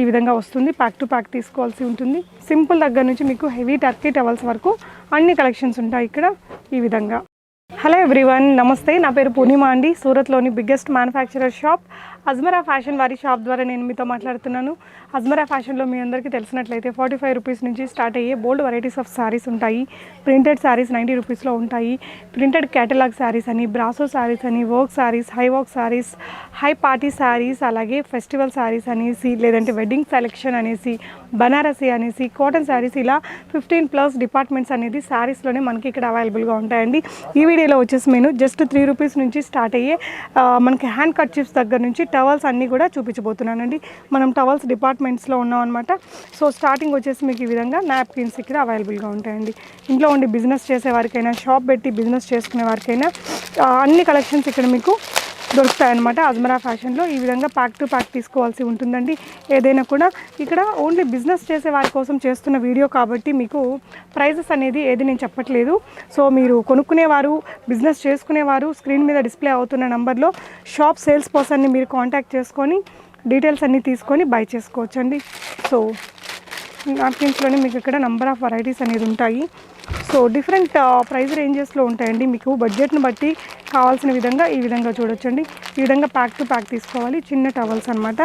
ఈ విధంగా వస్తుంది. ప్యాక్ టు ప్యాక్ తీసుకోవాల్సి ఉంటుంది. సింపుల్ దగ్గర నుంచి మీకు హెవీ టర్కీ టవల్స్ వరకు అన్ని కలెక్షన్స్ ఉంటాయి ఇక్కడ ఈ విధంగా. హలో ఎవ్రీవన్ నమస్తే. నా పేరు పూర్ణిమ అండి. సూరత్లోని biggest manufacturer shop Ajmera fashion వారి షాప్ ద్వారా నేను మీతో మాట్లాడుతున్నాను. అజ్మరా ఫ్యాషన్లో మీ అందరికీ తెలిసినట్లయితే ఫార్టీ ఫైవ్ రూపీస్ నుంచి స్టార్ట్ అయ్యే బోల్డ్ వెరైటీస్ ఆఫ్ శారీస్ ఉంటాయి. ప్రింటెడ్ శారీస్ నైంటీ రూపీస్లో ఉంటాయి. ప్రింటెడ్ క్యాటలాగ్ శారీస్ అని బ్రాసో శారీస్ అని work saris high work saris high party saris అలాగే ఫెస్టివల్ శారీస్ అనేసి లేదంటే వెడ్డింగ్ సెలెక్షన్ అనేసి బనారసి అనేసి కాటన్ శారీస్ ఇలా ఫిఫ్టీన్ ప్లస్ డిపార్ట్మెంట్స్ అనేది శారీస్లోనే మనకి ఇక్కడ అవైలబుల్గా ఉంటాయండి. ఈ వీడియోలో వచ్చేసి నేను జస్ట్ త్రీ రూపీస్ నుంచి స్టార్ట్ అయ్యే మనకి హ్యాండ్ కట్ చిప్స్ దగ్గర నుంచి టవల్స్ అన్నీ కూడా చూపించబోతున్నానండి. మనం టవల్స్ డిపార్ట్మెంట్స్లో ఉన్నాం అనమాట సో స్టార్టింగ్ వచ్చేసి మీకు ఈ విధంగా నాప్కిన్స్ ఇక్కడ అవైలబుల్గా ఉంటాయండి. ఇంట్లో ఉండి బిజినెస్ చేసే వారికైనా షాప్ పెట్టి బిజినెస్ చేసుకునే వారికైనా అన్ని కలెక్షన్స్ ఇక్కడ మీకు దొరుకుతాయన్నమాట. అజ్మరా ఫ్యాషన్లో ఈ విధంగా ప్యాక్ టు ప్యాక్ తీసుకోవాల్సి ఉంటుందండి. ఏదైనా కూడా ఇక్కడ ఓన్లీ బిజినెస్ చేసే వారి కోసం చేస్తున్న వీడియో కాబట్టి మీకు ప్రైజెస్ అనేది ఏది నేను చెప్పట్లేదు. సో మీరు కొనుక్కునేవారు బిజినెస్ చేసుకునేవారు స్క్రీన్ మీద డిస్ప్లే అవుతున్న నంబర్లో షాప్ సేల్స్ పర్సన్ని మీరు కాంటాక్ట్ చేసుకొని డీటెయిల్స్ అన్నీ తీసుకొని బై చేసుకోవచ్చండి. సో నాప్కిన్స్లోనే మీకు ఇక్కడ నంబర్ ఆఫ్ వెరైటీస్ అనేది ఉంటాయి. సో డిఫరెంట్ ప్రైస్ రేంజెస్లో ఉంటాయండి. మీకు బడ్జెట్ని బట్టి కావాల్సిన విధంగా ఈ విధంగా చూడొచ్చండి. ఈ విధంగా ప్యాక్ టు ప్యాక్ తీసుకోవాలి. చిన్న టవల్స్ అనమాట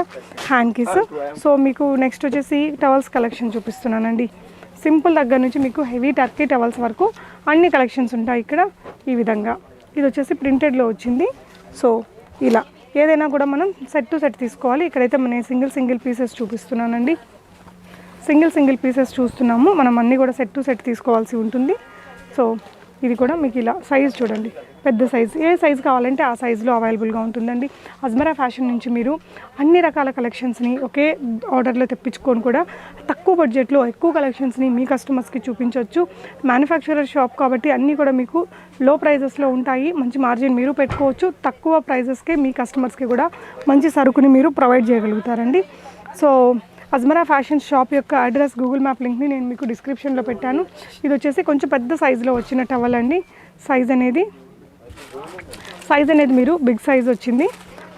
హ్యాండ్కీస్ సో మీకు నెక్స్ట్ వచ్చేసి టవల్స్ కలెక్షన్ చూపిస్తున్నానండి. సింపుల్ దగ్గర నుంచి మీకు హెవీ టర్కీ టవల్స్ వరకు అన్ని కలెక్షన్స్ ఉంటాయి ఇక్కడ ఈ విధంగా. ఇది వచ్చేసి ప్రింటెడ్లో వచ్చింది. సో ఇలా. ఏదైనా కూడా మనం సెట్ టు సెట్ తీసుకోవాలి. ఇక్కడైతే నేను సింగిల్ సింగిల్ పీసెస్ చూపిస్తున్నానండి. సింగిల్ సింగిల్ పీసెస్ చూస్తున్నాము. మనం అన్నీ కూడా సెట్ టు సెట్ తీసుకోవాల్సి ఉంటుంది. సో ఇది కూడా మీకు ఇలా సైజ్ చూడండి. పెద్ద సైజ్. ఏ సైజ్ కావాలంటే ఆ సైజులో అవైలబుల్గా ఉంటుందండి. అజ్మరా ఫ్యాషన్ నుంచి మీరు అన్ని రకాల కలెక్షన్స్ని ఒకే ఆర్డర్లో తెప్పించుకొని కూడా తక్కువ బడ్జెట్లో ఎక్కువ కలెక్షన్స్ని మీ కస్టమర్స్కి చూపించవచ్చు. మ్యానుఫ్యాక్చరర్ షాప్ కాబట్టి అన్నీ కూడా మీకు లో ప్రైజెస్లో ఉంటాయి. మంచి మార్జిన్ మీరు పెట్టుకోవచ్చు. తక్కువ ప్రైజెస్కే మీ కస్టమర్స్కి కూడా మంచి సరుకుని మీరు ప్రొవైడ్ చేయగలుగుతారండి. సో అజ్మరా ఫ్యాషన్ షాప్ యొక్క అడ్రస్ గూగుల్ మ్యాప్ లింక్ని నేను మీకు డిస్క్రిప్షన్లో పెట్టాను. ఇది వచ్చేసి కొంచెం పెద్ద సైజులో వచ్చిన టవల్ అండి. సైజ్ అనేది సైజ్ అనేది మీరు బిగ్ సైజ్ వచ్చింది.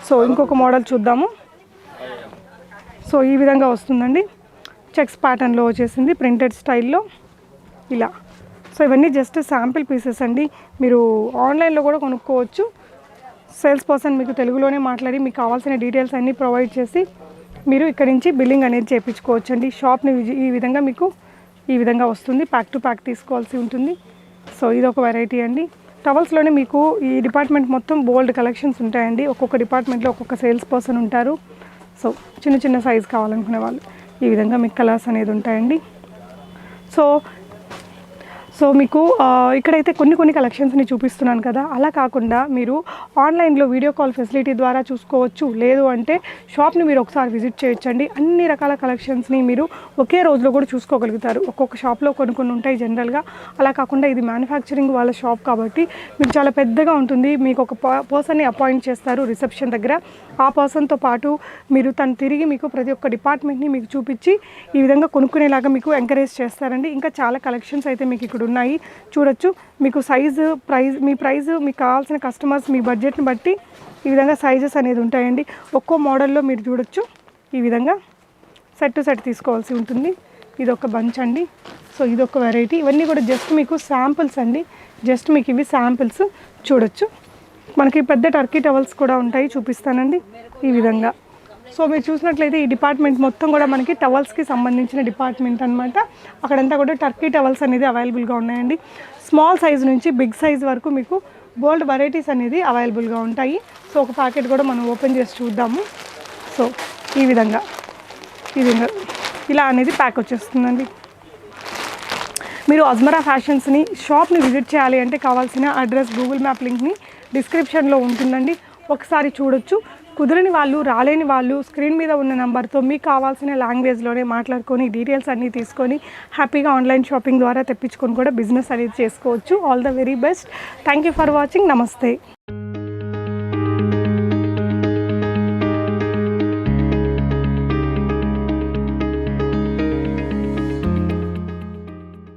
సో ఇంకొక మోడల్ చూద్దాము. సో ఈ విధంగా వస్తుందండి. చెక్స్ ప్యాటర్న్లో వచ్చేసింది ప్రింటెడ్ స్టైల్లో. ఇలా. సో ఇవన్నీ జస్ట్ శాంపిల్ పీసెస్ అండి. మీరు ఆన్లైన్లో కూడా కొనుక్కోవచ్చు. సేల్స్ పర్సన్ మీకు తెలుగులోనే మాట్లాడి మీకు కావాల్సిన డీటెయిల్స్ అన్నీ ప్రొవైడ్ చేసి మీరు ఇక్కడి నుంచి బిల్లింగ్ అనేది చేయించుకోవచ్చు అండి షాప్ని ఈ విధంగా మీకు ఈ విధంగా వస్తుంది. ప్యాక్ టు ప్యాక్ తీసుకోవాల్సి ఉంటుంది. సో ఇది ఒక వెరైటీ అండి. టవల్స్లోనే మీకు ఈ డిపార్ట్మెంట్ మొత్తం బోల్డ్ కలెక్షన్స్ ఉంటాయండి. ఒక్కొక్క డిపార్ట్మెంట్లో ఒక్కొక్క సేల్స్ పర్సన్ ఉంటారు. సో చిన్న చిన్న సైజ్ కావాలనుకునే వాళ్ళు ఈ విధంగా మీకు కలర్స్ అనేది ఉంటాయండి. సో సో మీకు ఇక్కడైతే కొన్ని కొన్ని కలెక్షన్స్ని చూపిస్తున్నాను కదా. అలా కాకుండా మీరు ఆన్లైన్లో వీడియో కాల్ ఫెసిలిటీ ద్వారా చూసుకోవచ్చు. లేదు అంటే షాప్ని మీరు ఒకసారి విజిట్ చేయొచ్చండి. అన్ని రకాల కలెక్షన్స్ని మీరు ఒకే రోజులో కూడా చూసుకోగలుగుతారు. ఒక్కొక్క షాప్లో కొన్ని కొన్ని ఉంటాయి జనరల్గా. అలా కాకుండా ఇది మ్యానుఫ్యాక్చరింగ్ వాళ్ళ షాప్ కాబట్టి మీకు చాలా పెద్దగా ఉంటుంది. మీకు ఒక పర్సన్ని అపాయింట్ చేస్తారు రిసెప్షన్ దగ్గర. ఆ పర్సన్తో పాటు మీరు తను తిరిగి మీకు ప్రతి ఒక్క డిపార్ట్మెంట్ని మీకు చూపించి ఈ విధంగా కొనుక్కునేలాగా మీకు ఎంకరేజ్ చేస్తారండి. ఇంకా చాలా కలెక్షన్స్ అయితే మీకు ఇక్కడ ఉన్నాయి. చూడొచ్చు. మీకు సైజు ప్రైజ్ మీ ప్రైజ్ మీకు కావాల్సిన కస్టమర్స్ మీ బడ్జెట్ని బట్టి ఈ విధంగా సైజెస్ అనేది ఉంటాయండి. ఒక్కో మోడల్లో మీరు చూడొచ్చు. ఈ విధంగా సెట్ టు సెట్ తీసుకోవాల్సి ఉంటుంది. ఇది ఒక బంచ్ అండి. సో ఇది ఒక వెరైటీ ఇవన్నీ కూడా జస్ట్ మీకు శాంపిల్స్ అండి. జస్ట్ మీకు ఇవి శాంపిల్స్ చూడొచ్చు. మనకి పెద్ద టర్కీ టవల్స్ కూడా ఉంటాయి. చూపిస్తానండి. ఈ విధంగా. సో మీరు చూసినట్లయితే ఈ డిపార్ట్మెంట్ మొత్తం కూడా మనకి టవల్స్కి సంబంధించిన డిపార్ట్మెంట్ అనమాట అక్కడంతా కూడా టర్కీ టవల్స్ అనేది అవైలబుల్గా ఉన్నాయండి. స్మాల్ సైజ్ నుంచి బిగ్ సైజ్ వరకు మీకు బోల్డ్ వెరైటీస్ అనేది అవైలబుల్గా ఉంటాయి. సో ఒక ప్యాకెట్ కూడా మనం ఓపెన్ చేసి చూద్దాము. సో ఈ విధంగా ఈ విధంగా ఇలా అనేది ప్యాక్ వచ్చేస్తుందండి. మీరు అజ్మరా ఫ్యాషన్స్ని షాప్ని విజిట్ చేయాలి అంటే కావాల్సిన అడ్రస్ గూగుల్ మ్యాప్ లింక్ని డిస్క్రిప్షన్లో ఉంటుందండి. ఒకసారి చూడొచ్చు. కుదరని వాళ్ళు రాలేని వాళ్ళు స్క్రీన్ మీద ఉన్న నెంబర్తో మీకు కావాల్సిన లాంగ్వేజ్లోనే మాట్లాడుకొని డీటెయిల్స్ అన్నీ తీసుకొని హ్యాపీగా ఆన్లైన్ షాపింగ్ ద్వారా తెప్పించుకొని కూడా బిజినెస్ అనేది చేసుకోవచ్చు. All the very best thank you for watching నమస్తే